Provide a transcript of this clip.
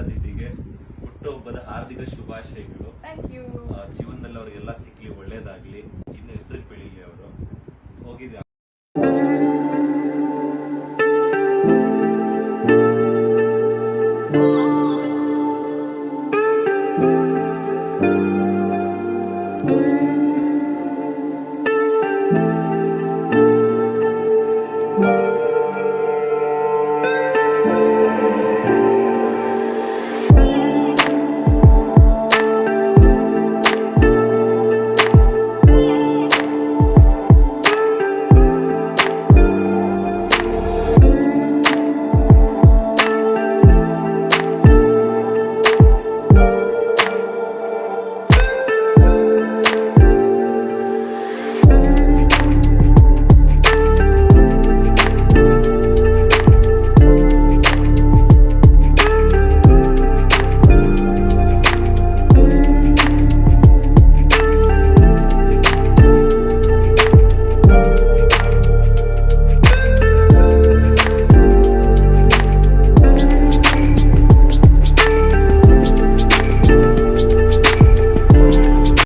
ದೀದಿಗೆ ಹುಟ್ಟುಹಬ್ಬದ ಹಾರ್ದಿಕ ಶುಭಾಶಯಗಳು. ಜೀವನದಲ್ಲಿ ಅವ್ರಿಗೆಲ್ಲ ಸಿಕ್ಲಿ ಒಳ್ಳೇದಾಗ್ಲಿ. ಇನ್ನು ಎದುರು ಬೆಳಿಲಿ ಅವರು. ಹೋಗಿದ್ದೆ